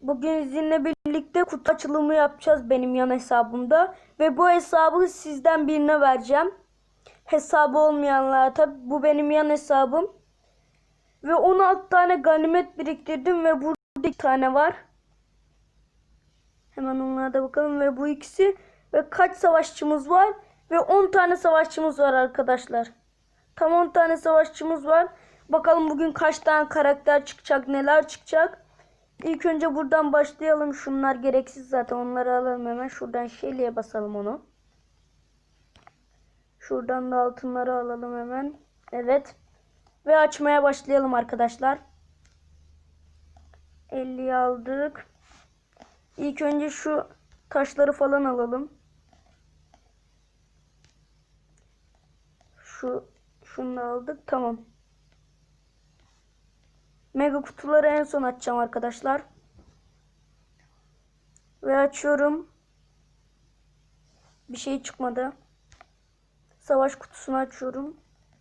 Bugün sizinle birlikte kutu açılımı yapacağız benim yan hesabımda. Ve bu hesabı sizden birine vereceğim. Hesabı olmayanlara tabi bu benim yan hesabım. Ve 16 tane ganimet biriktirdim ve burada iki tane var. Hemen onlara da bakalım ve bu ikisi ve kaç savaşçımız var ve 10 tane savaşçımız var arkadaşlar. Tam 10 tane savaşçımız var. Bakalım bugün kaç tane karakter çıkacak, neler çıkacak. İlk önce buradan başlayalım. Şunlar gereksiz zaten. Onları alalım hemen. Şuradan şeyliğe basalım onu. Şuradan da altınları alalım hemen. Evet. Ve açmaya başlayalım arkadaşlar. 50'yi aldık. İlk önce şu taşları falan alalım. Şu şunu aldık. Tamam. Mega kutuları en son açacağım arkadaşlar. Ve açıyorum. Bir şey çıkmadı. Savaş kutusunu açıyorum.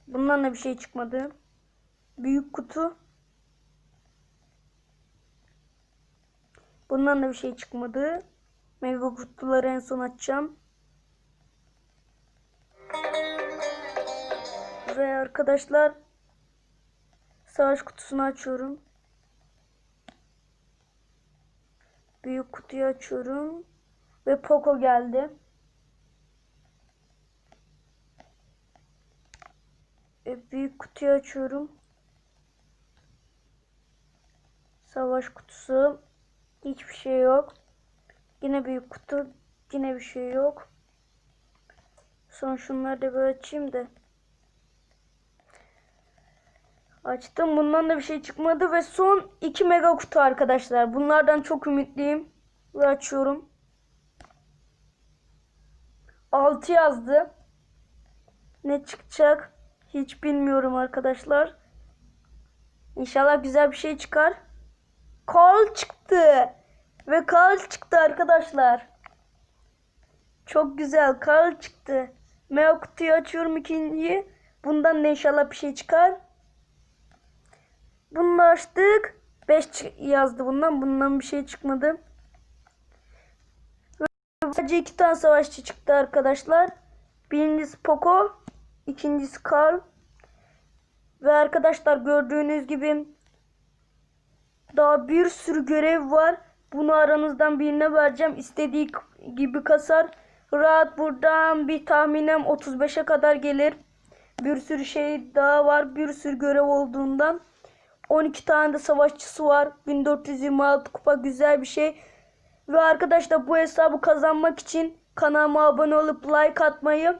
Bundan da bir şey çıkmadı. Büyük kutu. Bundan da bir şey çıkmadı. Mega kutuları en son açacağım. Ve arkadaşlar savaş kutusunu açıyorum. Büyük kutuyu açıyorum. Ve Poco geldi. E, büyük kutuyu açıyorum. Savaş kutusu. Hiçbir şey yok. Yine büyük kutu. Yine bir şey yok. Son şunları da böyle açayım da. Açtım. Bundan da bir şey çıkmadı ve son 2 mega kutu arkadaşlar. Bunlardan çok ümitliyim. Ve açıyorum. 6 yazdı. Ne çıkacak? Hiç bilmiyorum arkadaşlar. İnşallah güzel bir şey çıkar. Kol çıktı. Ve kal çıktı arkadaşlar. Çok güzel kal çıktı. Mega kutuyu açıyorum ikinciyi. Bundan da inşallah bir şey çıkar. Açtık. 5 yazdı bundan. Bundan bir şey çıkmadı. Sadece iki tane savaşçı çıktı arkadaşlar. Birincisi Poco. ikincisi Carl. Ve arkadaşlar gördüğünüz gibi daha bir sürü görev var. Bunu aranızdan birine vereceğim. İstediği gibi kasar. Rahat buradan bir tahminem 35'e kadar gelir. Bir sürü şey daha var. Bir sürü görev olduğundan. 12 tane de savaşçısı var. 1426 kupa güzel bir şey. Ve arkadaşlar bu hesabı kazanmak için kanalıma abone olup like atmayı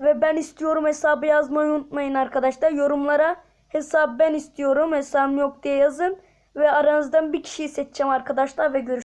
ve ben istiyorum hesabı yazmayı unutmayın arkadaşlar. Yorumlara hesap ben istiyorum hesabım yok diye yazın. Ve aranızdan bir kişiyi seçeceğim arkadaşlar ve görüşürüz.